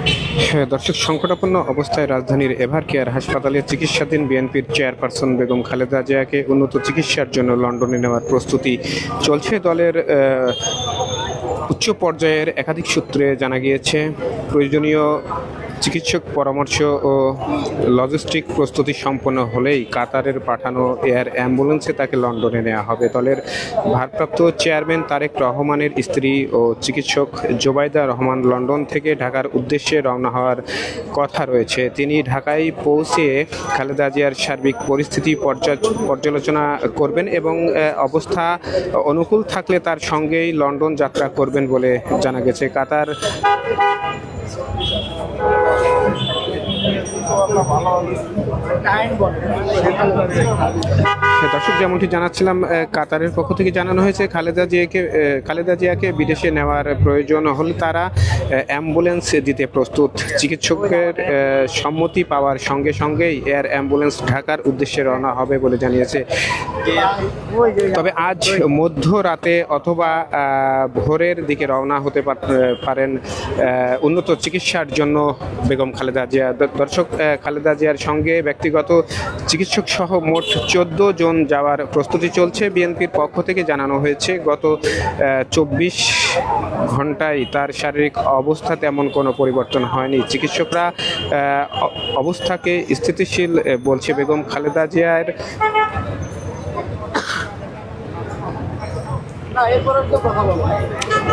হ্যাঁ, দর্শক সংকটাপন্ন অবস্থায় রাজধানীর এভার কেয়ার হাসপাতালে চিকিৎসাধীন বিএনপির চেয়ারপারসন বেগম খালেদা জিয়াকে উন্নত চিকিৎসার জন্য লন্ডনে নেওয়ার প্রস্তুতি চলছে। দলের উচ্চ পর্যায়ের একাধিক সূত্রে জানা গিয়েছে প্রয়োজনীয় চিকিৎসক পরামর্শ ও লজিস্টিক প্রস্তুতি সম্পন্ন হলেই কাতারের পাঠানো এয়ার অ্যাম্বুলেন্সে তাকে লন্ডনে নেওয়া হবে। দলের ভারপ্রাপ্ত চেয়ারম্যান তারেক রহমানের স্ত্রী ও চিকিৎসক জোবাইদা রহমান লন্ডন থেকে ঢাকার উদ্দেশ্যে রওনা হওয়ার কথা রয়েছে। তিনি ঢাকায় পৌঁছে খালেদা জিয়ার সার্বিক পরিস্থিতি পর্যা- পর্যালোচনা করবেন এবং অবস্থা অনুকূল থাকলে তার সঙ্গেই লন্ডন যাত্রা করবেন বলে জানা গেছে। কাতার Merci. দর্শক, যেমনটি জানাচ্ছিলাম কাতারের পক্ষ থেকে জানানো হয়েছে, খালেদা জিয়াকে খালেদা জিয়াকে বিদেশে নেওয়ার প্রয়োজন হলে তারা অ্যাম্বুলেন্স দিতে প্রস্তুত। চিকিৎসকের সম্মতি পাওয়ার সঙ্গে সঙ্গেই এয়ার অ্যাম্বুলেন্স ঢাকার উদ্দেশ্যে রওনা হবে বলে জানিয়েছে। তবে আজ মধ্যরাতে অথবা ভোরের দিকে রওনা হতে পার- পারেন উন্নত চিকিৎসার জন্য বেগম খালেদা জিয়া। দর্শক খালেদা জিয়ার সঙ্গে ব্যক্তিগত চিকিৎসক সহ মোট চোদ্দ জন যাওয়ার প্রস্তুতি চলছে। বিএনপির পক্ষ থেকে জানানো হয়েছে, গত চব্বিশ ঘন্টায় তার শারীরিক অবস্থা তেমন কোনো পরিবর্তন হয়নি। চিকিৎসকরা অবস্থাকে স্থিতিশীল বলছে বেগম খালেদা জিয়ার।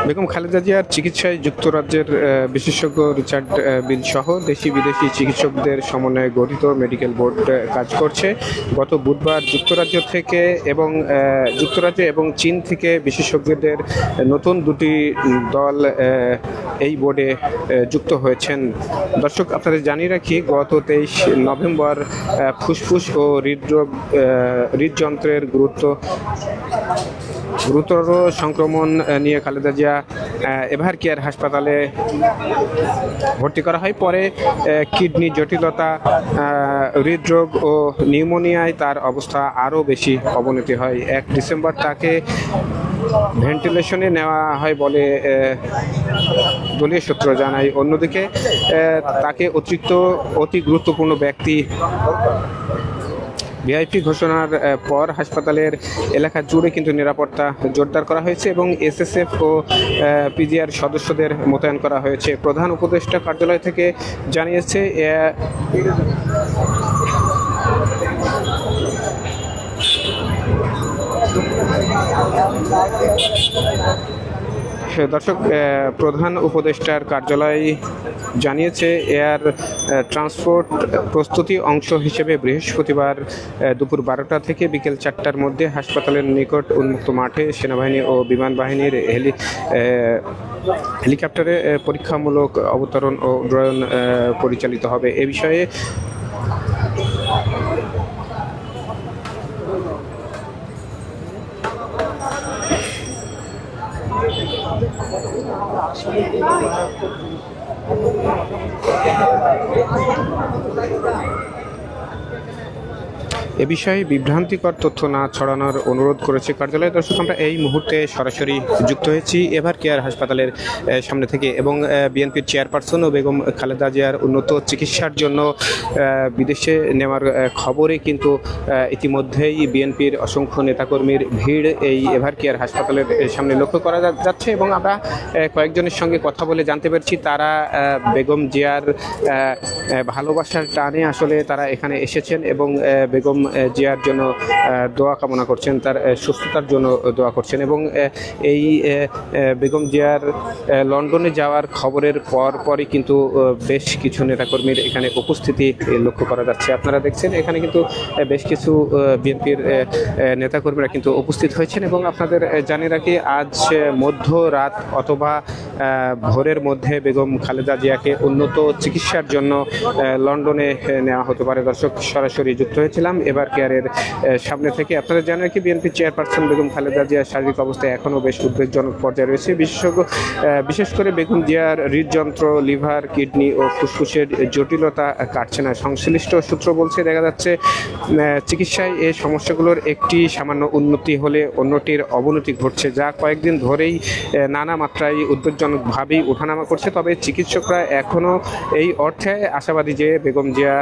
বেগম খালেদা জিয়ার চিকিৎসায় যুক্তরাজ্যের বিশেষজ্ঞ রিচার্ড বিল সহ দেশি বিদেশি চিকিৎসকদের সমন্বয়ে গঠিত মেডিকেল বোর্ড কাজ করছে। গত বুধবার যুক্তরাজ্য থেকে এবং যুক্তরাজ্য এবং চীন থেকে বিশেষজ্ঞদের নতুন দুটি দল এই বোর্ডে যুক্ত হয়েছেন। দর্শক, আপনাদের জানিয়ে রাখি, গত তেইশ নভেম্বর ফুসফুস ও হৃদরোগ হৃদযন্ত্রের গুরুত্ব, গুরুতর সংক্রমণ নিয়ে খালেদা জিয়া এভার কেয়ার হাসপাতালে ভর্তি করা হয়। পরে কিডনি জটিলতা হৃদরোগ ও নিউমোনিয়ায় তার অবস্থা আরও বেশি অবনতি হয়। এক ডিসেম্বর তাকে ভেন্টিলেশনে নেওয়া হয় বলে দলীয় সূত্র জানায়। অন্যদিকে তাকে অতিরিক্ত, অতি গুরুত্বপূর্ণ ব্যক্তি ভিআইপি ঘোষণার পর হাসপাতালের এলাকা জুড়ে কিন্তু নিরাপত্তা জোরদার করা হয়েছে এবং এসএসএফ ও পিজিআর সদস্যদের মোতায়েন করা হয়েছে। প্রধান উপদেষ্টা কার্যালয় থেকে জানিয়েছে আহ, হ্যাঁ, দর্শক প্রধান উপদেষ্টার কার্যালয় জানিয়েছে, এয়ার ট্রান্সপোর্ট প্রস্তুতি অংশ হিসেবে বৃহস্পতিবার দুপুর বারোটা থেকে বিকেল চারটার মধ্যে হাসপাতালের নিকট উন্মুক্ত মাঠে সেনাবাহিনী ও বিমান বাহিনীর হেলি হেলিকপ্টারে পরীক্ষামূলক অবতরণ ও উড্ডয়ন পরিচালিত হবে। এ বিষয়ে Thank you. এ বিষয়ে বিভ্রান্তিকর তথ্য না ছড়ানোর অনুরোধ করেছে কার্যালয়। দর্শক, আমরা এই মুহূর্তে সরাসরি যুক্ত হয়েছি এভার কেয়ার হাসপাতালের সামনে থেকে এবং বিএনপির চেয়ারপারসন ও বেগম খালেদা জিয়ার উন্নত চিকিৎসার জন্য বিদেশে নেওয়ার খবরে কিন্তু ইতিমধ্যেই বিএনপির অসংখ্য নেতাকর্মীর ভিড় এই এভার কেয়ার হাসপাতালের সামনে লক্ষ্য করা যাচ্ছে এবং আমরা কয়েকজনের সঙ্গে কথা বলে জানতে পারছি। তারা বেগম জিয়ার ভালোবাসার টানে আসলে তারা এখানে এসেছেন এবং বেগম জিয়ার জন্য দোয়া কামনা করছেন, তার সুস্থতার জন্য দোয়া করছেন এবং এই বেগম জিয়ার লন্ডনে যাওয়ার খবরের পর পরই কিন্তু বেশ কিছু নেতাকর্মীর এখানে উপস্থিতি লক্ষ্য করা যাচ্ছে। আপনারা দেখছেন, এখানে কিন্তু বেশ কিছু বিএনপির নেতাকর্মীরা কিন্তু উপস্থিত হয়েছেন এবং আপনাদের জানিয়ে রাখি, আজ মধ্য রাত অথবা ভোরের মধ্যে বেগম খালেদা জিয়াকে উন্নত চিকিৎসার জন্য লন্ডনে নেওয়া হতে পারে। দর্শক, সরাসরি যুক্ত হয়েছিলাম। এবার এভার কেয়ারের সামনে থেকে আপনারা জানেন কি বিএনপি চেয়ারপারসন বেগম খালেদা জিয়ার শারীরিক অবস্থা এখনও বেশ উদ্বেগজনক পর্যায়ে রয়েছে। বিশেষজ্ঞ বিশেষ করে বেগম জিয়ার হৃদযন্ত্র, লিভার, কিডনি ও ফুসফুসের জটিলতা কাটছে না। সংশ্লিষ্ট সূত্র বলছে, দেখা যাচ্ছে চিকিৎসায় এই সমস্যাগুলোর একটি সামান্য উন্নতি হলে অন্যটির অবনতি ঘটছে। যা কয়েকদিন ধরেই নানা মাত্রায় উদ্বেগজনকভাবেই ওঠানামা করছে। তবে চিকিৎসকরা এখনও এই অর্থে আশাবাদী যে বেগম জিয়া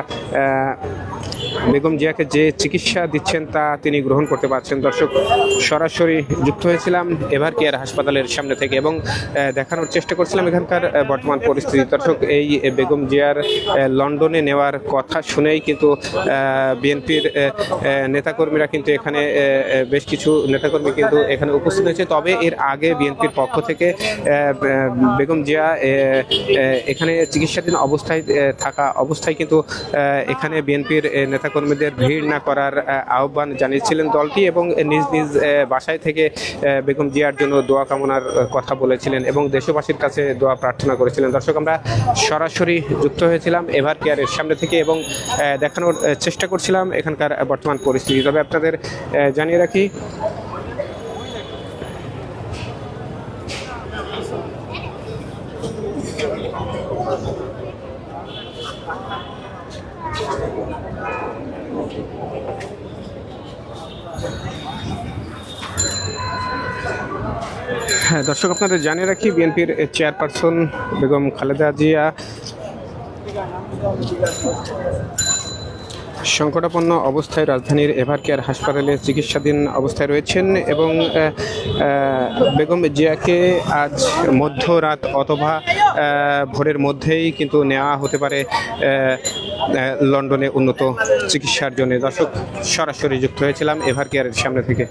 বেগম জিয়াকে যে চিকিৎসা দিচ্ছেন তা তিনি গ্রহণ করতে পারছেন। দর্শক, সরাসরি যুক্ত হয়েছিলাম এভার কেয়ার হাসপাতালের সামনে থেকে এবং দেখানোর চেষ্টা করছিলাম এখানকার বর্তমান পরিস্থিতি। দর্শক, এই বেগম জিয়ার লন্ডনে নেওয়ার কথা শুনেই কিন্তু বিএনপির নেতাকর্মীরা কিন্তু এখানে বেশ কিছু নেতাকর্মী কিন্তু এখানে উপস্থিত হয়েছে। তবে এর আগে বিএনপির পক্ষ থেকে বেগম জিয়া এখানে চিকিৎসাধীন অবস্থায় থাকা অবস্থায় কিন্তু এখানে বিএনপির নেতাকর্মীদের ভিড় না করার আহ্বান জানিয়েছিলেন দলটি এবং নিজ নিজ বাসায় থেকে বেগম জিয়ার জন্য দোয়া কামনার কথা বলেছিলেন এবং দেশবাসীর কাছে দোয়া প্রার্থনা করেছিলেন। দর্শক, আমরা সরাসরি যুক্ত হয়েছিলাম এভার কেয়ারের সামনে থেকে এবং দেখানোর চেষ্টা করছিলাম এখানকার বর্তমান পরিস্থিতি। তবে আপনাদের জানিয়ে রাখি দর্শক, আপনাদের জানিয়ে রাখি, বিএনপির চেয়ারপারসন বেগম খালেদা জিয়া সংকটাপন্ন অবস্থায় রাজধানীর এভার কেয়ার হাসপাতালে চিকিৎসাধীন অবস্থায় রয়েছেন এবং বেগম জিয়াকে আজ মধ্যরাত অথবা ভোরের মধ্যেই কিন্তু নেওয়া হতে পারে লন্ডনে উন্নত চিকিৎসার জন্য। দর্শক, সরাসরি যুক্ত হয়েছিলাম এভার কেয়ারের সামনে থেকে।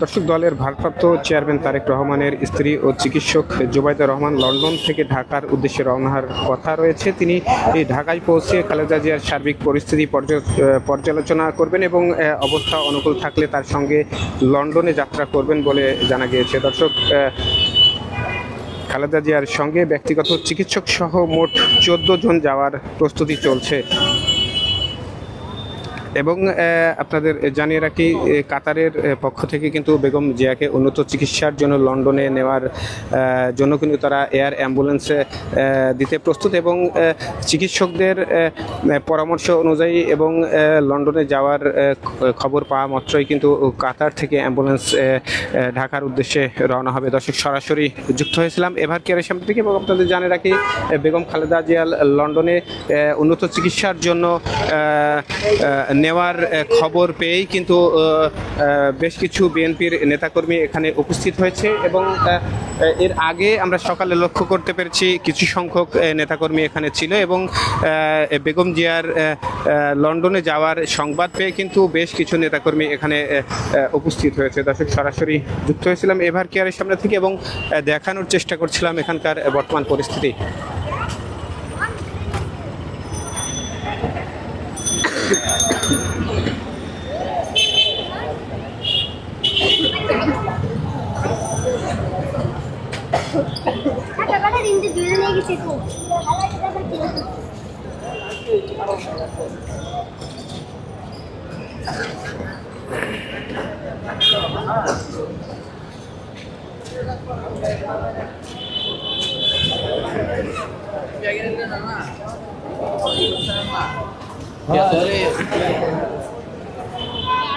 দর্শক দলের ভারপ্রাপ্ত চেয়ারম্যান তারেক রহমানের স্ত্রী ও চিকিৎসক জুবাইদা রহমান লন্ডন থেকে ঢাকার উদ্দেশ্যে রওনা হওয়ার কথা রয়েছে। তিনি ঢাকায় পৌঁছে খালেদা জিয়ার সার্বিক পরিস্থিতি পর্য- পর্যালোচনা করবেন এবং অবস্থা অনুকূল থাকলে তার সঙ্গে লন্ডনে যাত্রা করবেন বলে জানা গিয়েছে। দর্শক খালেদা জিয়ার সঙ্গে ব্যক্তিগত চিকিৎসক সহ মোট চোদ্দ জন যাওয়ার প্রস্তুতি চলছে। এবং আপনাদের জানিয়ে রাখি কাতারের পক্ষ থেকে কিন্তু বেগম জিয়াকে উন্নত চিকিৎসার জন্য লন্ডনে নেওয়ার জন্য কিন্তু তারা এয়ার অ্যাম্বুলেন্সে দিতে প্রস্তুত এবং চিকিৎসকদের পরামর্শ অনুযায়ী এবং লন্ডনে যাওয়ার খবর পাওয়া মাত্রই কিন্তু কাতার থেকে অ্যাম্বুলেন্স ঢাকার উদ্দেশ্যে রওনা হবে। দর্শক, সরাসরি যুক্ত হয়েছিলাম। এভার কেয়ারের সামনে থেকে এবং আপনাদের জানিয়ে রাখি বেগম খালেদা জিয়া লন্ডনে উন্নত চিকিৎসার জন্য নেওয়ার খবর পেয়েই কিন্তু বেশ কিছু বিএনপির নেতাকর্মী এখানে উপস্থিত হয়েছে এবং এর আগে আমরা সকালে লক্ষ্য করতে পেরেছি কিছু সংখ্যক নেতাকর্মী এখানে ছিল এবং বেগম জিয়ার লন্ডনে যাওয়ার সংবাদ পেয়ে কিন্তু বেশ কিছু নেতাকর্মী এখানে উপস্থিত হয়েছে। দর্শক, সরাসরি যুক্ত হয়েছিলাম এভার কেয়ারের সামনে থেকে এবং দেখানোর চেষ্টা করছিলাম এখানকার বর্তমান পরিস্থিতি। টাকাটা দিনতে জুড়ে নিয়ে গেছে তো ভাইয়া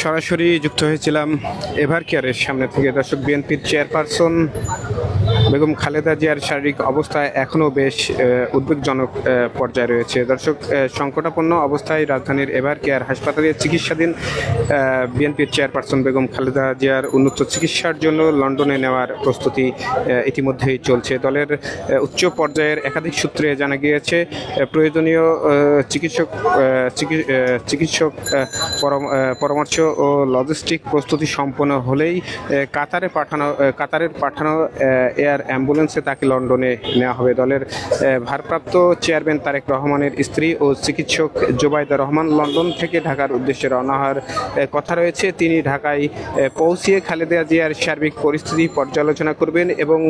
সরাসরি যুক্ত হয়েছিলাম এভার কেয়ারের সামনে থেকে। দর্শক বিএনপির চেয়ারপারসন বেগম খালেদা জিয়ার শারীরিক অবস্থা এখনও বেশ উদ্বেগজনক পর্যায়ে রয়েছে। দর্শক সংকটাপন্ন অবস্থায় রাজধানীর এভার কেয়ার হাসপাতালে চিকিৎসাধীন বিএনপির চেয়ারপারসন বেগম খালেদা জিয়ার উন্নত চিকিৎসার জন্য লন্ডনে নেওয়ার প্রস্তুতি ইতিমধ্যেই চলছে। দলের উচ্চ পর্যায়ের একাধিক সূত্রে জানা গিয়েছে প্রয়োজনীয় চিকিৎসক চিকিৎসক পরামর্শ ও লজিস্টিক প্রস্তুতি সম্পন্ন হলেই কাতারে পাঠানো কাতারের পাঠানো আহ, এয়ার অ্যাম্বুলেন্সে তাকে লন্ডনে নেওয়া হবে। দলের ভারপ্রাপ্ত চেয়ারম্যান তারেক রহমানের স্ত্রী ও চিকিৎসক জোবাইদা রহমান লন্ডন থেকে ঢাকার উদ্দেশ্যে রওনা হওয়ার কথা রয়েছে। তিনি ঢাকায় পৌঁছিয়ে খালেদা জিয়ার সার্বিক পরিস্থিতি পর্যালোচনা করবেন এবং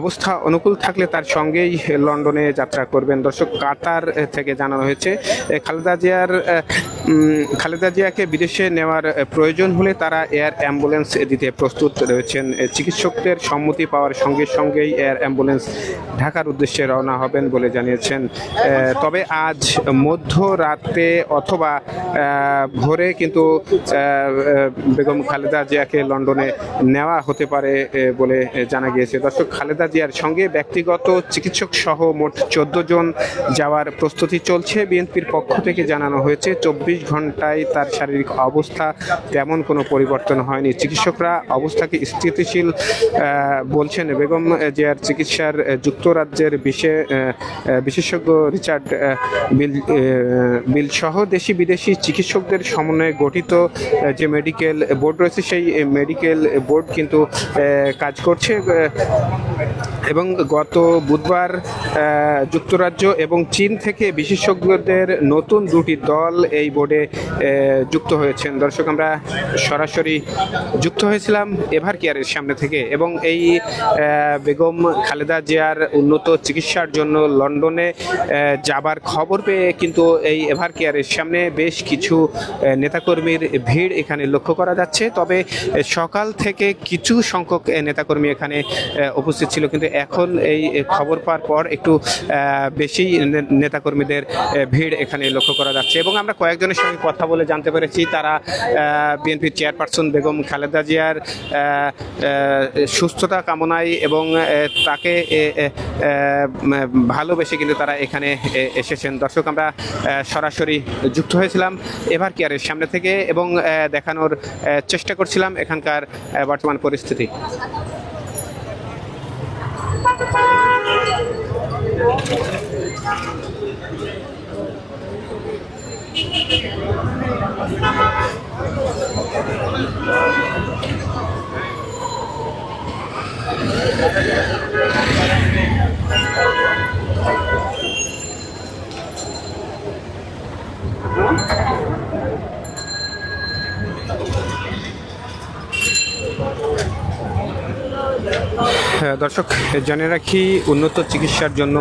অবস্থা অনুকূল থাকলে তার সঙ্গেই লন্ডনে যাত্রা করবেন। দর্শক, কাতার থেকে জানানো হয়েছে খালেদা জিয়ার খালেদা জিয়াকে বিদেশে নেওয়ার প্রয়োজন হলে তারা এয়ার অ্যাম্বুলেন্স দিতে প্রস্তুত রয়েছেন। চিকিৎসকদের সম্মতি পাওয়ার সঙ্গে সঙ্গেই এয়ার অ্যাম্বুলেন্স ঢাকার উদ্দেশ্যে রওনা হবেন বলে জানিয়েছেন। তবে আজ মধ্যরাতে অথবা ভোরে কিন্তু বেগম খালেদা জিয়াকে লন্ডনে নেওয়া হতে পারে বলে জানা গিয়েছে। দর্শক, খালেদা জিয়ার সঙ্গে ব্যক্তিগত চিকিৎসক সহ মোট চোদ্দ জন যাওয়ার প্রস্তুতি চলছে। বিএনপির পক্ষ থেকে জানানো হয়েছে, চব্বিশ ঘন্টায় তার শারীরিক অবস্থা তেমন কোনো পরিবর্তন হয়নি। চিকিৎসকরা অবস্থাকে স্থিতিশীল বলছেন বেগম জিয়ার চিকিৎসার যুক্তরাজ্যের বিশে- বিশেষজ্ঞ রিচার্ড বিল বিল সহ দেশি বিদেশি চিকিৎসকদের সমন্বয়ে গঠিত যে মেডিকেল বোর্ড রয়েছে, সেই মেডিকেল বোর্ড কিন্তু কাজ করছে এবং গত বুধবার যুক্তরাজ্য এবং চীন থেকে বিশেষজ্ঞদের নতুন দুটি দল এই বোর্ডে যুক্ত হয়েছেন। দর্শক, আমরা সরাসরি যুক্ত হয়েছিলাম এভার কেয়ারের সামনে থেকে, এবং এই বেগম খালেদা জিয়ার উন্নত চিকিৎসার জন্য লন্ডনে যাবার খবর পেয়ে কিন্তু এই এভার কেয়ারের সামনে বেশ কিছু নেতাকর্মীর ভিড় এখানে লক্ষ্য করা যাচ্ছে। তবে সকাল থেকে কিছু সংখ্যক নেতাকর্মী এখানে উপস্থিত ছিল। কিন্তু এখন এই খবর পাওয়ার পর একটু বেশি নেতাকর্মীদের ভিড় এখানে লক্ষ্য করা যাচ্ছে। এবং আমরা কয়েকজনের সঙ্গে কথা বলে জানতে পেরেছি। তারা বিএনপির চেয়ারপারসন বেগম খালেদা জিয়ার সুস্থতা কামনায় এবং তাকে ভালোবেসে কিন্তু তারা এখানে এসেছেন। দর্শক আমরা সরাসরি যুক্ত হয়েছিলাম এভার কেয়ারের সামনে থেকে এবং দেখানোর চেষ্টা করছিলাম এখানকার বর্তমান পরিস্থিতি। হ্যাঁ, Thank you. দর্শক জানে রাখি, উন্নত চিকিৎসার জন্য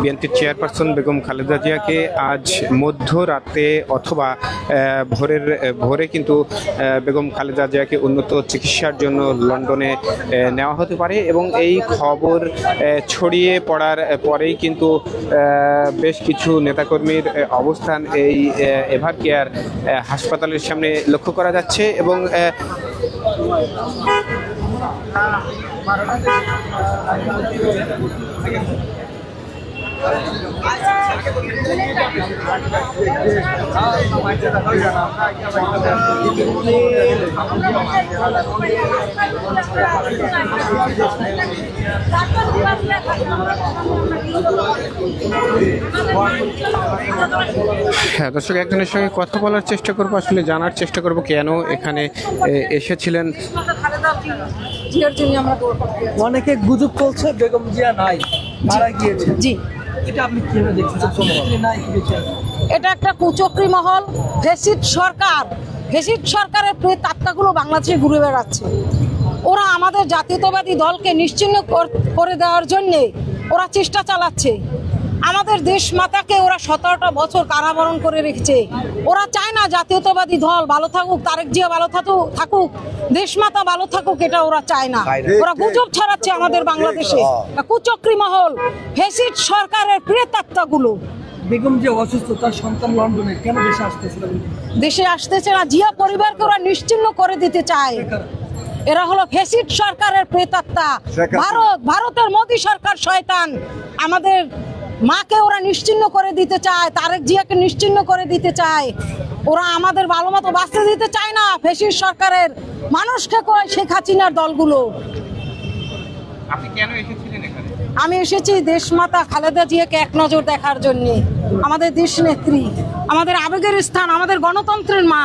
বিএনপির চেয়ারপারসন বেগম খালেদা জিয়াকে আজ মধ্যরাতে অথবা ভোরের ভোরে কিন্তু বেগম খালেদা জিয়াকে উন্নত চিকিৎসার জন্য লন্ডনে নেওয়া হতে পারে এবং এই খবর ছড়িয়ে পড়ার পরেই কিন্তু বেশ কিছু নেতাকর্মীর অবস্থান এই এভার কেয়ার হাসপাতালের সামনে লক্ষ্য করা যাচ্ছে এবং 알겠습니다. হ্যাঁ দর্শক একজনের সঙ্গে কথা বলার চেষ্টা করব আসলে জানার চেষ্টা করব কেন এখানে এ, এসেছিলেন। অনেকে গুজব চলছে বেগম জিয়া নাই মারা গিয়েছে। জি। এটা আপনি কীভাবে দেখছেন? নাই এটা একটা কুচক্রি মহল। ফেসিড সরকার ফেসিড সরকারের প্রিয় আত্মাগুলো বাংলাদেশে ঘুরে বেড়াচ্ছে। ওরা আমাদের জাতীয়তাবাদী দলকে নিশ্চিহ্ন কর- করে দেওয়ার জন্যে ওরা চেষ্টা চালাচ্ছে। আমাদের দেশ মাতাকে ওরা সতেরোটা বছর কারাবরণ করে রেখেছে। ওরা চায় না জাতীয়তাবাদী দল ভালো থাকুক তারেক জিয়া ভালো থাকুক থাকুক দেশ মাতা ভালো থাকুক এটা ওরা চায় না। ওরা গুজব ছড়াচ্ছে আমাদের বাংলাদেশে। কুচক্রি মহল ফেসিড সরকারের প্রেতাত্মাগুলো। বেগম জিয়া অসুস্থ তার সন্তান লন্ডনে কেন দেশে আসতেছে না? জিয়া পরিবারকে ওরা নিশ্চিহ্ন করে দিতে চায়। এরা হলো ফেসিড সরকারের প্রেতাত্মা। ভারত ভারতের মোদী সরকার শয়তান। আমাদের মাকে ওরা নিশ্চিহ্ন করে দিতে চায় তারেক জিয়াকে নিশ্চিহ্ন করে দিতে চায়। ওরা আমাদের ভালো মতো বাঁচতে দিতে চায় না ফেসিড সরকারের। মানুষকে কয় শেখ হাসিনার দলগুলো। আমি এসেছি দেশমাতা খালেদা জিয়াকে এক নজর দেখার জন্য। আমাদের দেশ নেত্রী আমাদের আবেগের স্থান আমাদের গণতন্ত্রের মা।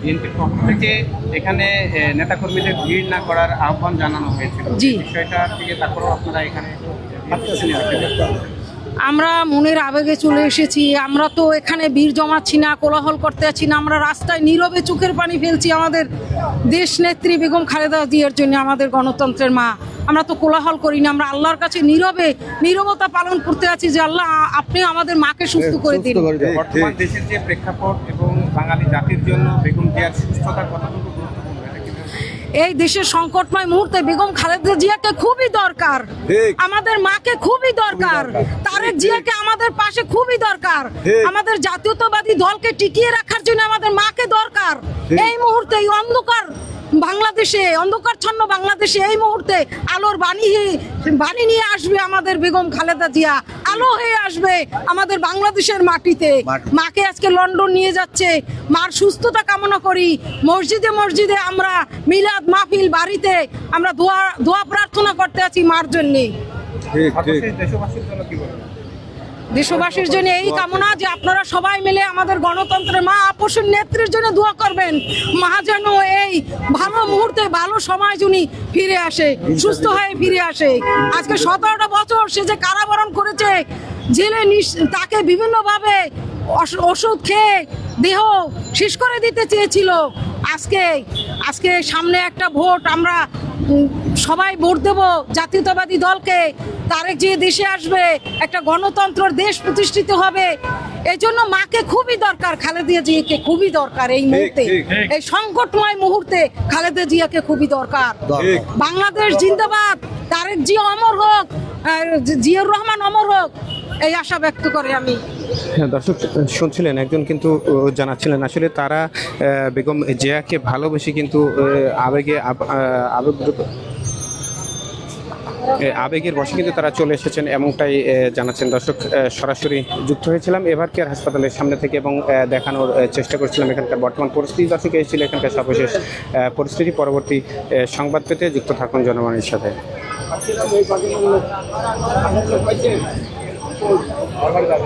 বিএনপির পক্ষ থেকে এখানে নেতাকর্মীদের ভিড় না করার আহ্বান জানানো হয়েছিল। জি। বিষয়টা থেকে তারপরেও আপনারা এখানে আমরা মনের আবেগে চলে এসেছি আমরা তো এখানে বীর জমাচ্ছি না কোলাহল করতে আছি না আমরা রাস্তায় নীরবে চোখের পানি ফেলছি আমাদের দেশ নেত্রী বেগম খালেদা জিয়ার জন্য আমাদের গণতন্ত্রের মা। আমরা তো কোলাহল করি না আমরা আল্লাহর কাছে নীরবে নীরবতা পালন করতে আছি যে আল্লাহ আপনি আমাদের মাকে সুস্থ করে দিন। বর্তমান দেশের যে প্রেক্ষাপট এবং বাঙালি জাতির জন্য বেগম জিয়ার সুস্থতা কতটুকু এই দেশের সংকটময় মুহূর্তে বেগম খালেদা জিয়াকে খুবই দরকার। আমাদের মাকে খুবই দরকার। তারেক জিয়াকে আমাদের পাশে খুবই দরকার। আমাদের জাতীয়তাবাদী দলকে টিকিয়ে রাখার জন্য আমাদের মাকে দরকার। এই মুহূর্তে এই অন্ধকার বাংলাদেশে অন্ধকারচ্ছন্ন বাংলাদেশে এই মুহূর্তে আলোর বাণী বাণী নিয়ে আসবে আমাদের বেগম খালেদা জিয়া। আলো হয়ে আসবে আমাদের বাংলাদেশের মাটিতে। মাকে আজকে লন্ডন নিয়ে যাচ্ছে। মার সুস্থতা কামনা করি। মসজিদে মসজিদে আমরা মিলাদ মাহফিল বাড়িতে আমরা দোয়া দোয়া প্রার্থনা করতে আছি মার জন্য। দেশবাসীর জন্য কি বলবেন দেশবাসীর জন্য এই কামনা যে আপনারা সবাই মিলে আমাদের গণতন্ত্রের মা আপসের নেত্রীর জন্য দোয়া করবেন। মা যেন এই ভালো মুহূর্তে ভালো সময় যিনি ফিরে আসে সুস্থ হয়ে ফিরে আসে। আজকে সতেরোটা বছর সে যে কারাবরণ করেছে জেলে তাকে বিভিন্নভাবে ওষুধ খেয়ে দেহ শেষ করে দিতে চেয়েছিল। আজকে আজকে সামনে একটা ভোট আমরা সবাই ভোট দেব জাতীয়তাবাদী দলকে। তারেক যে দেশে আসবে একটা গণতন্ত্রের দেশ প্রতিষ্ঠিত হবে। এই জন্য মাকে খুবই দরকার খালেদা জিয়াকে খুবই দরকার এই মুহূর্তে। এই সংকটময় মুহূর্তে খালেদা জিয়াকে খুবই দরকার। বাংলাদেশ জিন্দাবাদ। তারেক জিয়া অমর হোক জিয়াউর রহমান অমর হোক। এই আশা ব্যক্ত করে আমি। হ্যাঁ দর্শক, শুনছিলেন একজন কিন্তু জানাচ্ছিলেন আসলে তারা বেগম জিয়াকে ভালোবেসে কিন্তু আবেগে আব- আবেগ আবেগের বসে কিন্তু তারা চলে এসেছেন এমনটাই জানাচ্ছেন দর্শক সরাসরি যুক্ত হয়েছিলাম। এবার কেয়ার হাসপাতালের সামনে থেকে এবং দেখানোর চেষ্টা করছিলাম এখানকার বর্তমান পরিস্থিতি। দর্শক এসেছিল এখানকার সর্বশেষ পরিস্থিতি। পরবর্তী সংবাদ পেতে যুক্ত থাকুন জনগণের সাথে। ఆడబడతారు